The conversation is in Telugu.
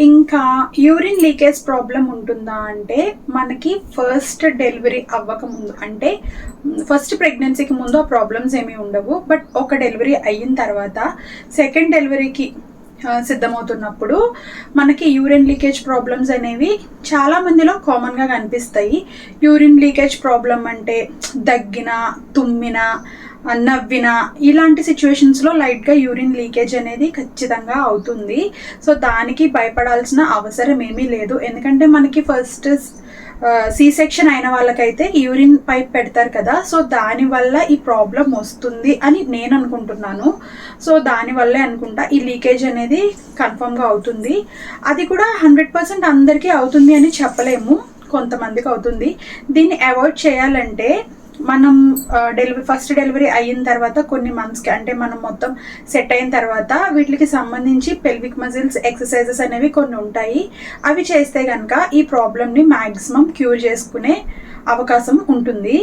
ఇంకా యూరిన్ లీకేజ్ ప్రాబ్లం ఉంటుందా అంటే మనకి ఫస్ట్ డెలివరీ అవ్వకముందు అంటే ఫస్ట్ ప్రెగ్నెన్సీకి ముందు ఆ ప్రాబ్లమ్స్ ఏమీ ఉండవు. బట్ ఒక డెలివరీ అయిన తర్వాత సెకండ్ డెలివరీకి సిద్ధమవుతున్నప్పుడు మనకి యూరిన్ లీకేజ్ ప్రాబ్లమ్స్ అనేవి చాలా మందిలో కామన్గా కనిపిస్తాయి. యూరిన్ లీకేజ్ ప్రాబ్లం అంటే దగ్గిన తుమ్మిన నవ్విన ఇలాంటి సిచ్యువేషన్స్లో లైట్గా యూరిన్ లీకేజ్ అనేది ఖచ్చితంగా అవుతుంది. సో దానికి భయపడాల్సిన అవసరం ఏమీ లేదు. ఎందుకంటే మనకి ఫస్ట్ సి సెక్షన్ అయిన వాళ్ళకైతే యూరిన్ పైప్ పెడతారు కదా. సో దానివల్ల ఈ ప్రాబ్లం వస్తుంది అని నేను అనుకుంటున్నాను. సో దానివల్లే అనుకుంటా ఈ లీకేజ్ అనేది కన్ఫర్మ్గా అవుతుంది. అది కూడా హండ్రెడ్ పర్సెంట్ అందరికీ అవుతుంది అని చెప్పలేము. కొంతమందికి అవుతుంది. దీన్ని అవాయిడ్ చేయాలంటే మనం డెలివరీ ఫస్ట్ డెలివరీ అయిన తర్వాత కొన్ని మంత్స్కి అంటే మనం మొత్తం సెట్ అయిన తర్వాత వీటికి సంబంధించి పెల్విక్ మజిల్స్ ఎక్సర్సైజెస్ అనేవి కొన్ని ఉంటాయి. అవి చేస్తే కనుక ఈ ప్రాబ్లమ్ని మ్యాక్సిమం క్యూర్ చేసుకునే అవకాశం ఉంటుంది.